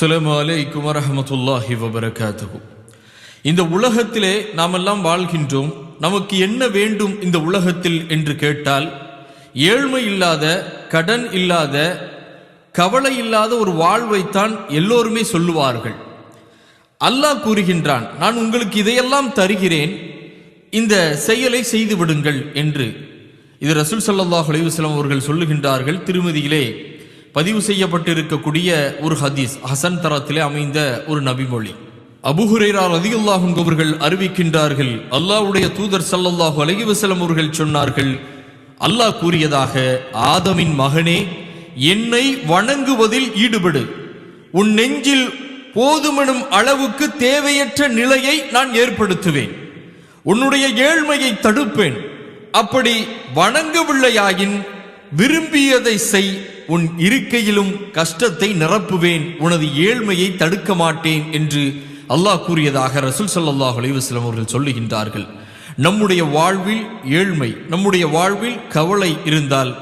அஸ்ஸலாமு அலைக்கும் வரமத்துல்லாஹி வபரகாத்துஹு இந்த உலகத்திலே நாமெல்லாம் வாழ்கின்றோம். நமக்கு என்ன வேண்டும் இந்த உலகத்தில் என்று கேட்டால் ஏழ்மை இல்லாத கடன் இல்லாத கவலை இல்லாத ஒரு வாழ்வைத்தான் எல்லோருமே சொல்லுவார்கள். அல்லாஹ் கூறுகின்றான் நான் உங்களுக்கு இதையெல்லாம் தருகிறேன். இந்த செயலை செய்து விடுங்கள் என்று. இது ரசூல் சல்லாஹ் அலைஹி அவர்கள் சொல்லுகின்றார்கள் திருமதியிலே. பதிவு செய்யப்பட்டிருக்கக்கூடிய ஒரு ஹதீஸ் ஹசன் தரத்திலே அமைந்த ஒரு நபிமொழி. அபுஹுரைரா ரதியுல்லாஹு அவர்கள் அறிவிக்கின்றார்கள் அல்லாவுடைய தூதர் சல்லல்லாஹு அலைஹி வஸல்லம் அவர்கள் சொன்னார்கள் அல்லாஹ் கூறியதாக ஆதமின் மகனே என்னை வணங்குவதில் ஈடுபடு. உன் நெஞ்சில் போதுமெனும் அளவுக்கு தேவையற்ற நிலையை நான் ஏற்படுத்துவேன். உன்னுடைய ஏழ்மையை தடுப்பேன். அப்படி வணங்கவில்லையாயின் விரும்பியதை செய். உன் இருக்கையிலும் கஷ்டத்தை நிரப்புவேன் உனது ஏழ்மையை தடுக்க மாட்டேன் என்று அல்லாஹ் கூறியதாக ரசூல் சல்லாஹ் அலைஹி அவர்கள் சொல்லுகின்றார்கள். நம்முடைய வாழ்வில் ஏழ்மை நம்முடைய வாழ்வில் கவலை இருந்தால்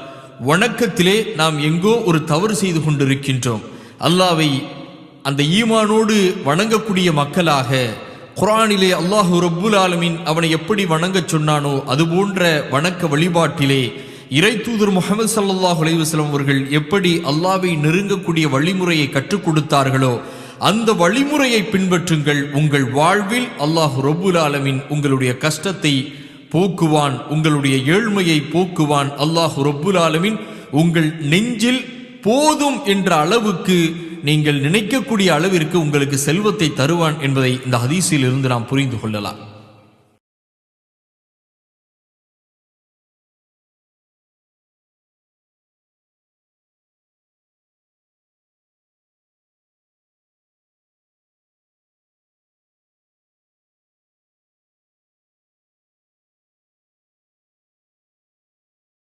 வணக்கத்திலே நாம் எங்கோ ஒரு தவறு செய்து கொண்டிருக்கின்றோம். அல்லாவை அந்த ஈமானோடு வணங்கக்கூடிய மக்களாக குரானிலே அல்லாஹு ரப்புல் ஆலமின் அவனை எப்படி வணங்கச் சொன்னானோ அதுபோன்ற வணக்க வழிபாட்டிலே இறை தூதர் முகமது சல்லாஹ் அலைவாஸ்லம் அவர்கள் எப்படி அல்லாவை நெருங்கக்கூடிய வழிமுறையை கற்றுக் கொடுத்தார்களோ அந்த வழிமுறையை பின்பற்றுங்கள். உங்கள் வாழ்வில் அல்லாஹு ரப்புல் ஆலமின் உங்களுடைய கஷ்டத்தை போக்குவான் உங்களுடைய ஏழ்மையை போக்குவான். அல்லாஹு ரப்புல் ஆலமின் உங்கள் நெஞ்சில் போதும் என்ற அளவுக்கு நீங்கள் நினைக்கக்கூடிய அளவிற்கு உங்களுக்கு செல்வத்தை தருவான் என்பதை இந்த ஹதீஸில் இருந்து நாம் புரிந்து கொள்ளலாம்.